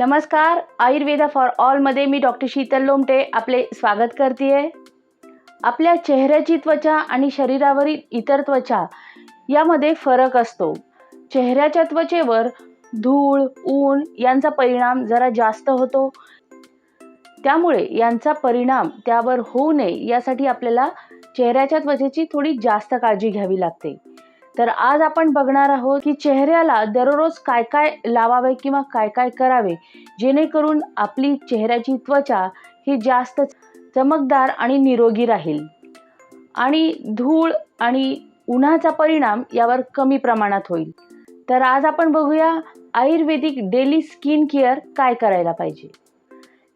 नमस्कार आयुर्वेदा फॉर ऑलमध्ये मी डॉक्टर शीतल लोमटे आपले स्वागत करते आपल्या चेहऱ्याची त्वचा आणि शरीरावरील इतर त्वचा यामध्ये फरक असतो. चेहऱ्याच्या त्वचेवर धूळ ऊन यांचा परिणाम जरा जास्त होतो. त्यामुळे यांचा परिणाम त्यावर होऊ नये यासाठी आपल्याला चेहऱ्याच्या त्वचेची थोडी जास्त काळजी घ्यावी लागते. तर आज आपण बघणार आहोत की चेहऱ्याला दररोज काय काय लावावे किंवा काय काय करावे जेणेकरून आपली चेहऱ्याची त्वचा ही जास्त चमकदार आणि निरोगी राहील. आणि धूळ आणि उन्हाचा परिणाम यावर कमी प्रमाणात होईल. तर आज आपण बघूया आयुर्वेदिक डेली स्किन केअर काय करायला पाहिजे.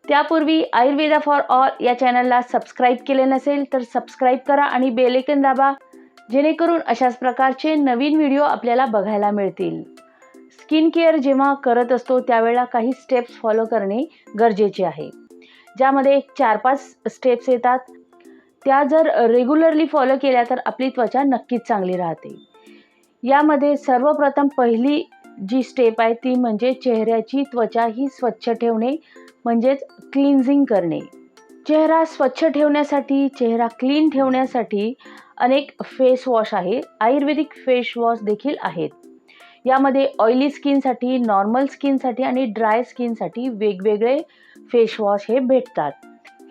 त्यापूर्वी आयुर्वेदा फॉर ऑल या चॅनलला सबस्क्राईब केले नसेल तर सबस्क्राईब करा आणि बेलेकन दाबा. जेणेकरून अशाच प्रकारचे नवीन व्हिडिओ आपल्याला बघायला मिळतील. स्किन केअर जेव्हा करत असतो त्यावेळेला काही स्टेप्स फॉलो करणे गरजेचे आहे. ज्यामध्ये चार पाच स्टेप्स येतात. त्या जर रेग्युलरली फॉलो केल्या तर आपली त्वचा नक्कीच चांगली राहते. यामध्ये सर्वप्रथम पहिली जी स्टेप आहे ती म्हणजे चेहऱ्याची त्वचा ही स्वच्छ ठेवणे म्हणजेच क्लिन्झिंग करणे. चेहरा स्वच्छ ठेवण्यासाठी चेहरा क्लीन ठेवण्यासाठी अनेक फेस वॉश आहे. आयुर्वेदिक फेस वॉश देखील आहेत. यामध्ये ऑइली स्किनसाठी नॉर्मल स्किनसाठी आणि ड्राय स्किनसाठी वेगवेगळे फेस वॉश हे भेटतात.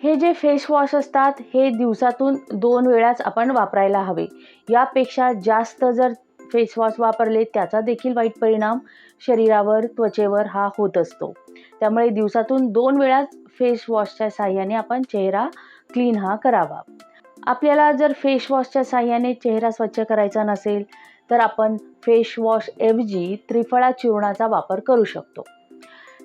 हे जे फेस वॉश असतात हे दिवसातून दोन वेळाच आपण वापरायला हवे. यापेक्षा जास्त जर फेस वॉश वापरले त्याचा देखील वाईट परिणाम शरीरावर त्वचेवर हा होत असतो. त्यामुळे दिवसातून दोन वेळाच फेस वॉशच्या साह्याने आपण चेहरा क्लीन हा करावा. आपल्याला जर फेशवॉशच्या साह्याने चेहरा स्वच्छ करायचा नसेल तर आपण फेस वॉश ऐवजी त्रिफळा चूर्णाचा वापर करू शकतो.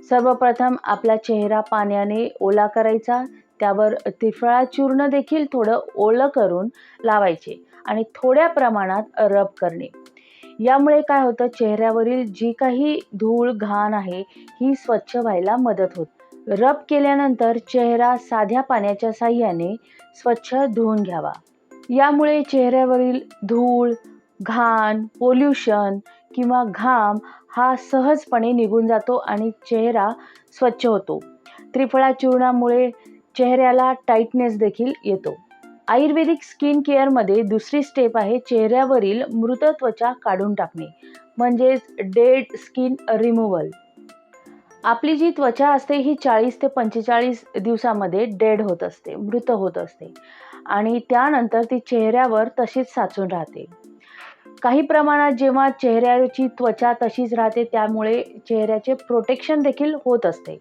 सर्वप्रथम आपला चेहरा पाण्याने ओला करायचा त्यावर त्रिफळा चूर्ण देखील थोडं ओलं करून लावायचे आणि थोड्या प्रमाणात रब करणे. यामुळे काय होतं चेहऱ्यावरील जी काही धूळ घाण आहे ही स्वच्छ व्हायला मदत होते. रब केल्यानंतर चेहरा साध्या पाण्याच्या साह्याने स्वच्छ धुवून घ्यावा. यामुळे चेहऱ्यावरील धूळ घाण पोल्युशन किंवा घाम हा सहजपणे निघून जातो आणि चेहरा स्वच्छ होतो. त्रिफळा चूर्णामुळे चेहऱ्याला टाईटनेस देखील येतो. आयुर्वेदिक स्किन केअरमध्ये दुसरी स्टेप आहे चेहऱ्यावरील मृत त्वचा काढून टाकणे म्हणजेच डेड स्किन रिमूव्हल आपली जी त्वचा असते ही चाळीस ते पंचेचाळीस दिवसामध्ये डेड होत असते मृत होत असते. आणि त्यानंतर ती चेहऱ्यावर तशीच साचून राहते. काही प्रमाणात जेव्हा चेहऱ्याची त्वचा तशीच राहते त्यामुळे चेहऱ्याचे प्रोटेक्शन देखील होत असते.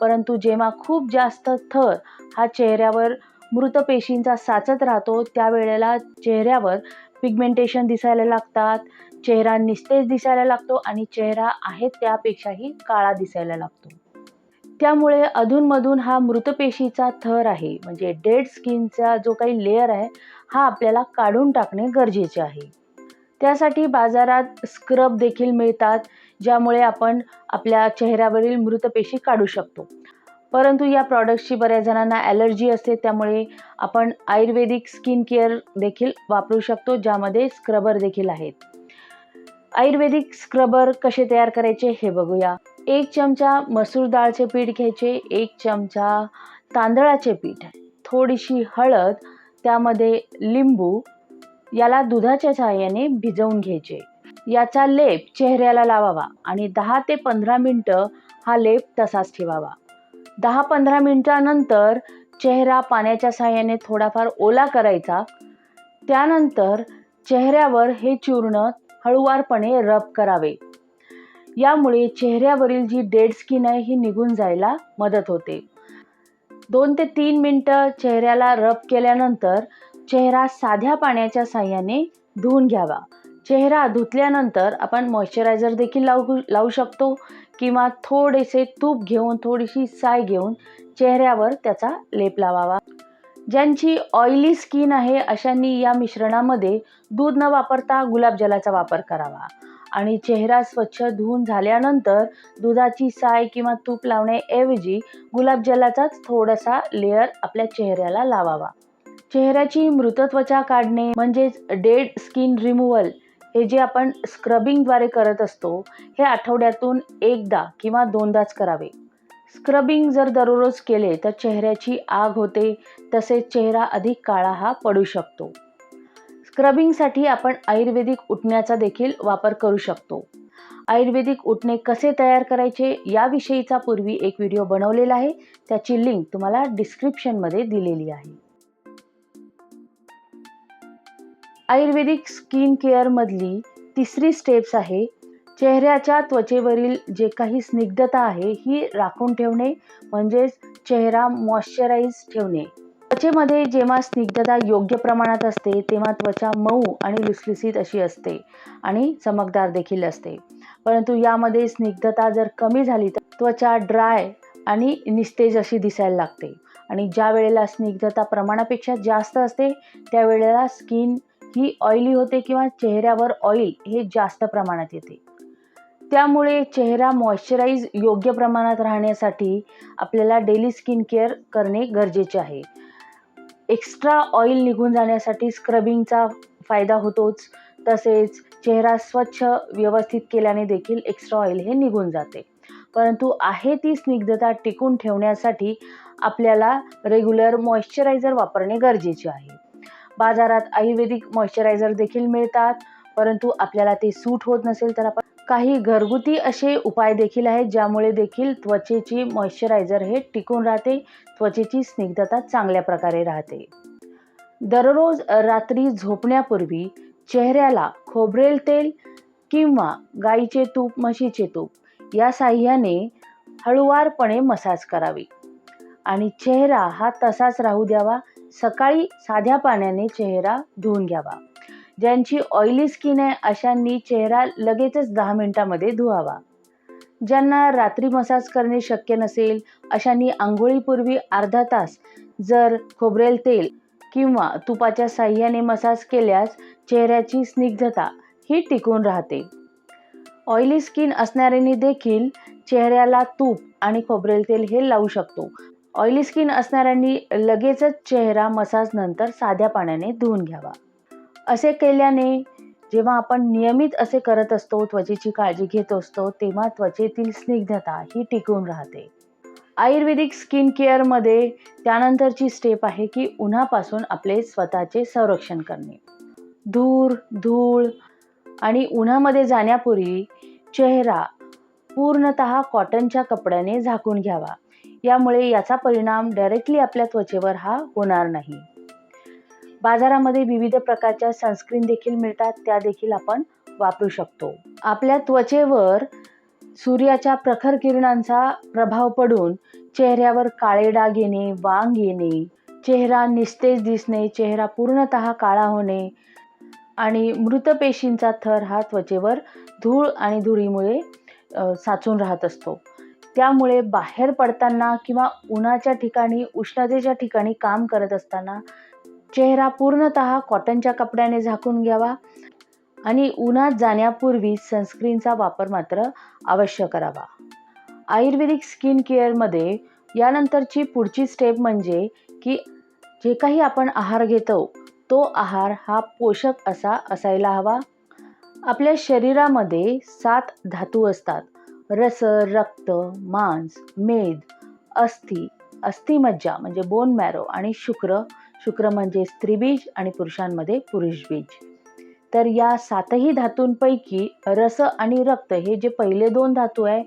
परंतु जेव्हा खूप जास्त थर हा चेहऱ्यावर मृत पेशींचा साचत राहतो त्यावेळेला चेहऱ्यावर पिगमेंटेशन दिसायला लागतात चेहरा निस्तेज दिसायला लागतो आणि चेहरा आहे त्यापेक्षाही काळा दिसायला लागतो. त्यामुळे अधूनमधून हा मृतपेशीचा थर आहे म्हणजे डेड स्किनचा जो काही लेअर आहे हा आपल्याला काढून टाकणे गरजेचे आहे. त्यासाठी बाजारात स्क्रब देखील मिळतात ज्यामुळे आपण आपल्या चेहऱ्यावरील मृतपेशी काढू शकतो. परंतु या प्रॉडक्ट्सची बऱ्याच जणांना ॲलर्जी असते त्यामुळे आपण आयुर्वेदिक स्किन केअर देखील वापरू शकतो ज्यामध्ये स्क्रबर देखील आहेत. आयुर्वेदिक स्क्रबर कसे तयार करायचे हे बघूया. एक चमचा मसूर डाळचे पीठ घ्यायचे एक चमचा तांदळाचे पीठ थोडीशी हळद त्यामध्ये लिंबू याला दुधाच्या सहाय्याने भिजवून घ्यायचे. याचा लेप चेहऱ्याला लावावा आणि दहा ते पंधरा मिनटं हा लेप तसाच ठेवावा. दहा पंधरा मिनटानंतर चेहरा पाण्याच्या साहाय्याने थोडाफार ओला करायचा. त्यानंतर चेहऱ्यावर हे चूर्ण हळुवारपणे रब करावे. यामुळे चेहऱ्यावरील जी डेड स्किन आहे ही निघून जायला मदत होते. दोन ते तीन मिनटं चेहऱ्याला रब केल्यानंतर चेहरा साध्या पाण्याच्या साह्याने धुवून घ्यावा. चेहरा धुतल्यानंतर आपण मॉइश्चरायझर देखील लावू लावू शकतो. किंवा थोडेसे तूप घेऊन थोडीशी साय घेऊन चेहऱ्यावर त्याचा लेप लावावा. ज्यांची ऑइली स्किन आहे अशांनी या मिश्रणामध्ये दूध न वापरता गुलाबजलाचा वापर करावा. आणि चेहरा स्वच्छ धुवून झाल्यानंतर दुधाची साय किंवा तूप लावण्याऐवजी गुलाबजलाचाच थोडासा लेअर आपल्या चेहऱ्याला लावावा. चेहऱ्याची मृत त्वचा काढणे म्हणजेच डेड स्किन रिमूव्हल हे जे आपण स्क्रबिंगद्वारे करत असतो हे आठवड्यातून एकदा किंवा दोनदाच करावे. स्क्रबिंग जर दररोज केले तर चेहऱ्याची आग होते तसेच चेहरा अधिक काळा हा पडू शकतो. स्क्रबिंगसाठी आपण आयुर्वेदिक उठण्याचा देखील वापर करू शकतो. आयुर्वेदिक उठणे कसे तयार करायचे याविषयीचा पूर्वी एक व्हिडिओ बनवलेला आहे त्याची लिंक तुम्हाला डिस्क्रिप्शनमध्ये दिलेली आहे. आयुर्वेदिक स्किन केअरमधली तिसरी स्टेप्स आहे चेहऱ्याच्या त्वचेवरील जे काही स्निग्धता आहे ही राखून ठेवणे म्हणजेच चेहरा मॉइश्चराईज ठेवणे. त्वचेमध्ये जेव्हा स्निग्धता योग्य प्रमाणात असते तेव्हा त्वचा मऊ आणि लुसलुसीत अशी असते आणि चमकदार देखील असते. परंतु यामध्ये स्निग्धता जर कमी झाली तर त्वचा ड्राय आणि निस्तेज अशी दिसायला लागते. आणि ज्या वेळेला स्निग्धता प्रमाणापेक्षा जास्त असते त्यावेळेला स्किन ही ऑइली होते किंवा चेहऱ्यावर ऑइल हे जास्त प्रमाणात येते. त्यामुळे चेहरा मॉइश्चराईज योग्य प्रमाणात राहण्यासाठी आपल्याला डेली स्किन केअर करणे गरजेचे आहे. एक्स्ट्रा ऑइल निघून जाण्यासाठी स्क्रबिंगचा फायदा होतोच. तसेच चेहरा स्वच्छ व्यवस्थित केल्याने देखील एक्स्ट्रा ऑइल हे निघून जाते. परंतु आहे ती स्निग्धता टिकून ठेवण्यासाठी आपल्याला रेग्युलर मॉइश्चरायझर वापरणे गरजेचे आहे. बाजारात आयुर्वेदिक मॉइश्चरायझर देखील मिळतात. परंतु आपल्याला ते सूट होत नसेल तर आपण काही घरगुती असे उपाय देखील आहेत ज्यामुळे देखील त्वचेची मॉइश्चरायझर हे टिकून राहते त्वचेची स्निग्धता चांगल्या प्रकारे राहते. दररोज रात्री झोपण्यापूर्वी चेहऱ्याला खोबरेल तेल किंवा गाईचे तूप म्हशीचे तूप या साह्याने हळुवारपणे मसाज करावी. आणि चेहरा हा तसाच राहू द्यावा सकाळी साध्या पाण्याने चेहरा धुवून घ्यावा. ज्यांची ऑइली स्किन आहे अशांनी चेहरा लगेचच दहा मिनटामध्ये धुवावा. ज्यांना रात्री मसाज करणे शक्य नसेल अशांनी आंघोळीपूर्वी अर्धा तास जर खोबरेल तेल किंवा तुपाच्या साह्याने मसाज केल्यास चेहऱ्याची स्निग्धता ही टिकून राहते. ऑइली स्किन असणाऱ्यांनी देखील चेहऱ्याला तूप आणि खोबरेल तेल हे लावू शकतो. ऑइली स्किन असणाऱ्यांनी लगेचच चेहरा मसाज नंतर साध्या पाण्याने धुवून घ्यावा. असे केल्याने जेव्हा आपण नियमित असे करत असतो त्वचेची काळजी घेत असतो तेव्हा त्वचेतील स्निग्धता ही टिकून राहते. आयुर्वेदिक स्किन केअरमध्ये त्यानंतरची स्टेप आहे की उन्हापासून आपले स्वतःचे संरक्षण करणे. धूर धूळ आणि उन्हामध्ये जाण्यापूर्वी चेहरा पूर्णत कॉटनच्या कपड्याने झाकून घ्यावा. यामुळे याचा परिणाम डायरेक्टली आपल्या त्वचेवर हा होणार नाही. बाजारामध्ये विविध प्रकारच्या सनस्क्रीन देखील मिळतात त्या देखील आपण वापरू शकतो. आपल्या त्वचेवर सूर्याच्या प्रखर किरणांचा प्रभाव पडून चेहऱ्यावर काळे डाग येणे वांग येणे चेहरा निस्तेज दिसणे चेहरा पूर्णत काळा होणे आणि मृतपेशींचा थर हा त्वचेवर धूळ आणि धुळीमुळे साचून राहत असतो. त्यामुळे बाहेर पडताना किंवा उन्हाच्या ठिकाणी उष्णतेच्या ठिकाणी काम करत असताना चेहरा पूर्णत कॉटनच्या कपड्याने झाकून घ्यावा आणि उन्हात जाण्यापूर्वी सनस्क्रीनचा वापर मात्र अवश्य करावा. आयुर्वेदिक स्किन केअरमध्ये यानंतरची पुढची स्टेप म्हणजे की जे काही आपण आहार घेतो तो आहार हा पोषक असा असायला हवा. आपल्या शरीरामध्ये सात धातू असतात. रस रक्त मांस मेद अस्थि अस्थिमज्जा म्हणजे बोन मॅरो आणि शुक्र. शुक्र म्हणजे स्त्रीबीज आणि पुरुषांमध्ये पुरुषबीज. तर या सातही धातूंपैकी रस आणि रक्त हे जे पहिले दोन धातू आहे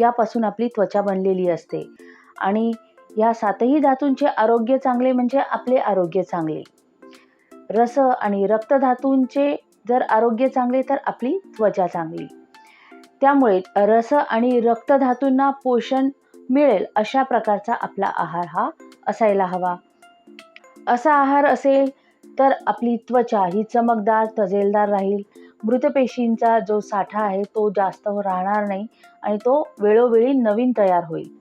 यापासून आपली त्वचा बनलेली असते. आणि या सातही धातूंचे आरोग्य चांगले म्हणजे आपले आरोग्य चांगले. रस आणि रक्त धातूंचे जर आरोग्य चांगले तर आपली त्वचा चांगली. त्यामुळे रस आणि रक्तधातूंना पोषण मिळेल अशा प्रकारचा आपला आहार हा असायला हवा. असा आहार असेल तर आपली त्वचा ही चमकदार तजेलदार राहील. मृतपेशींचा जो साठा आहे तो जास्त राहणार नाही आणि तो वेळोवेळी नवीन तयार होईल.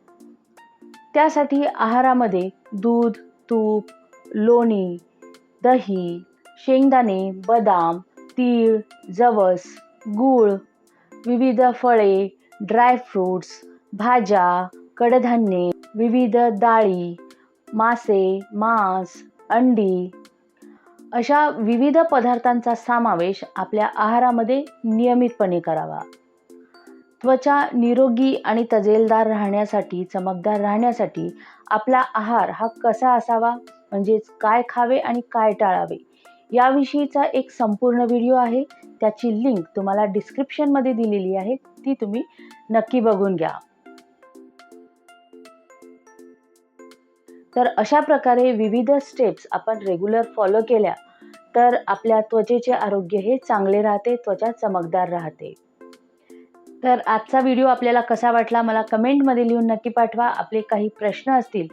त्यासाठी आहारामध्ये दूध तूप लोणी दही शेंगदाणे बदाम तीळ जवस गूळ विविध फळे ड्रायफ्रूट्स भाज्या कडधान्ये विविध डाळी मासे मांस अंडी अशा विविध पदार्थांचा समावेश आपल्या आहारामध्ये नियमितपणे करावा. त्वचा निरोगी आणि तजेलदार राहण्यासाठी चमकदार राहण्यासाठी आपला आहार हा कसा असावा म्हणजेच काय खावे आणि काय टाळावे याविषयीचा एक संपूर्ण व्हिडिओ आहे. त्याची लिंक तुम्हाला डिस्क्रिप्शनमध्ये दिलेली आहे ती तुम्ही नक्की बघून घ्या. तर अशा प्रकारे विविध स्टेप्स आपण रेग्युलर फॉलो केल्या तर आपल्या त्वचेचे आरोग्य हे चांगले राहते त्वचा चमकदार राहते. तर आजचा व्हिडिओ आपल्याला कसा वाटला मला कमेंटमध्ये लिहून नक्की पाठवा. आपले काही प्रश्न असतील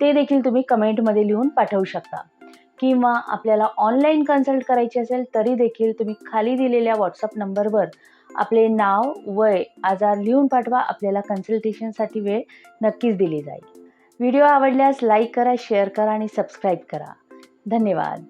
ते देखील तुम्ही कमेंटमध्ये लिहून पाठवू शकता. किंवा आपल्याला ऑनलाईन कन्सल्ट करायची असेल तरी देखील तुम्ही खाली दिलेल्या व्हॉट्सअप नंबरवर आपले नाव वय आजार लिहून पाठवा. आपल्याला कन्सल्टेशनसाठी वेळ नक्कीच दिली जाईल. व्हिडिओ आवडल्यास लाईक करा शेअर करा आणि सबस्क्राईब करा. धन्यवाद.